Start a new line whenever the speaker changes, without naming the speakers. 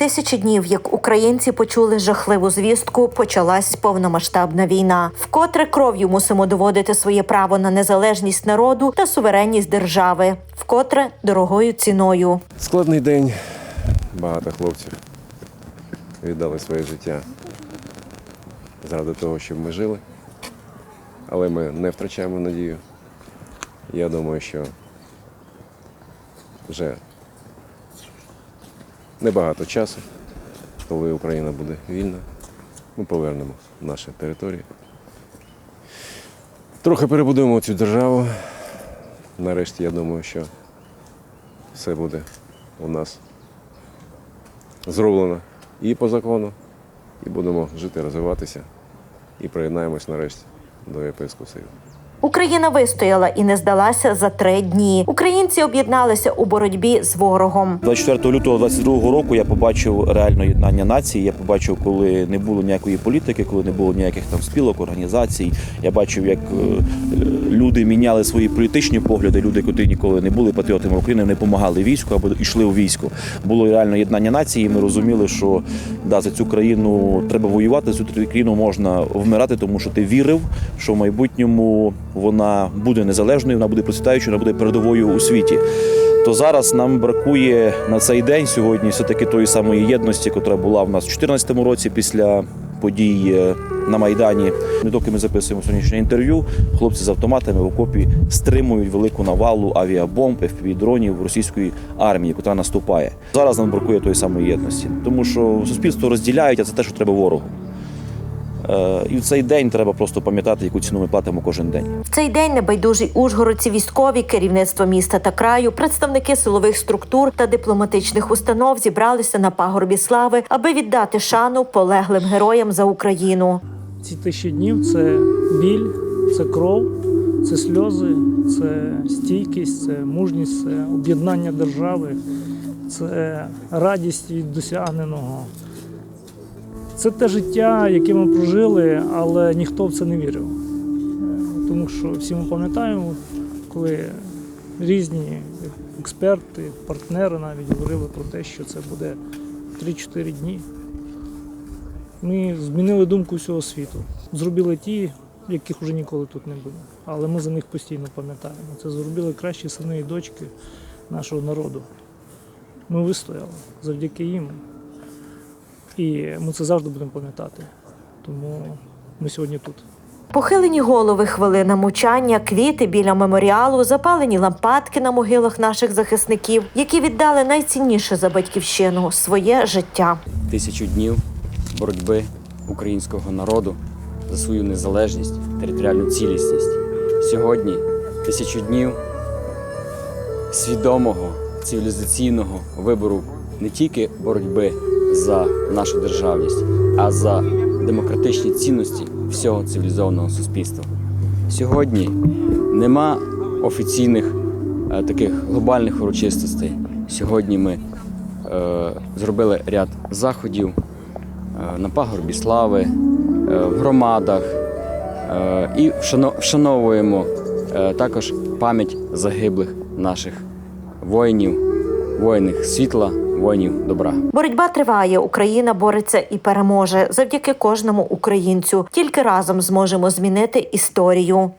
Тисячі днів, як українці почули жахливу звістку, почалась повномасштабна війна. Вкотре кров'ю мусимо доводити своє право на незалежність народу та суверенність держави, вкотре дорогою ціною.
Складний день. Багато хлопців віддали своє життя заради того, щоб ми жили. Але ми не втрачаємо надію. Я думаю, що вже небагато часу, коли Україна буде вільна, ми повернемо наші території. Трохи перебудуємо цю державу. Нарешті я думаю, що все буде у нас зроблено і по закону, і будемо жити, розвиватися, і приєднаємось нарешті до Європейського Союзу.
Україна вистояла і не здалася за три дні. Українці об'єдналися у боротьбі з ворогом.
24 лютого 22 року я побачив реально єднання нації. Я побачив, коли не було ніякої політики, коли не було ніяких там спілок, організацій. Я бачив, як е, люди міняли свої політичні погляди. Люди, котрі ніколи не були патріотами України, не допомагали війську або йшли у військо. Було реально єднання нації. і Ми розуміли, що да, за цю країну треба воювати. За цю країну можна вмирати, тому що ти вірив, що в майбутньому вона буде незалежною, вона буде процвітаючою, вона буде передовою у світі. То зараз нам бракує на цей день сьогодні все-таки тої самої єдності, яка була в нас у 2014 році після подій е, на Майдані. Не доки ми записуємо сьогоднішнє інтерв'ю, хлопці з автоматами в окопі стримують велику навалу авіабомб, FPV-дронів російської армії, яка наступає. Зараз нам бракує тої самої єдності, тому що суспільство розділяють, а це те, що треба ворогу. Е, І в цей день треба просто пам'ятати, яку ціну ми платимо кожен день.
В цей день небайдужі ужгородці, військові, керівництво міста та краю, представники силових структур та дипломатичних установ зібралися на пагорбі слави, аби віддати шану полеглим героям за Україну.
Ці тисячі днів це біль, це кров, це сльози, це стійкість, це мужність, це об'єднання держави, це радість від досягненого. Це те життя, яке ми прожили, але ніхто в це не вірив. Тому що всі ми пам'ятаємо, коли різні експерти, партнери навіть говорили про те, що це буде 3-4 дні. Ми змінили думку всього світу. Зробили ті, яких вже ніколи тут не буде. Але ми за них постійно пам'ятаємо. Це зробили кращі сини і дочки нашого народу. Ми вистояли завдяки їм. І ми це завжди будемо пам'ятати. Тому ми сьогодні тут.
Похилені голови, хвилина мовчання, квіти біля меморіалу, запалені лампадки на могилах наших захисників, які віддали найцінніше за батьківщину своє життя.
тисячу днів боротьби українського народу за свою незалежність, територіальну цілісність. Сьогодні тисячу днів свідомого цивілізаційного вибору не тільки боротьби за нашу державність, а за демократичні цінності всього цивілізованого суспільства. Сьогодні нема офіційних е, таких глобальних урочистостей. Сьогодні ми е, зробили ряд заходів е, на пагорбі слави, е, в громадах е, і вшановуємо е, також пам'ять загиблих наших воїнів, воїнів світла, воїнів добра.
Боротьба триває. Україна бореться і переможе завдяки кожному українцю. Тільки разом зможемо змінити історію.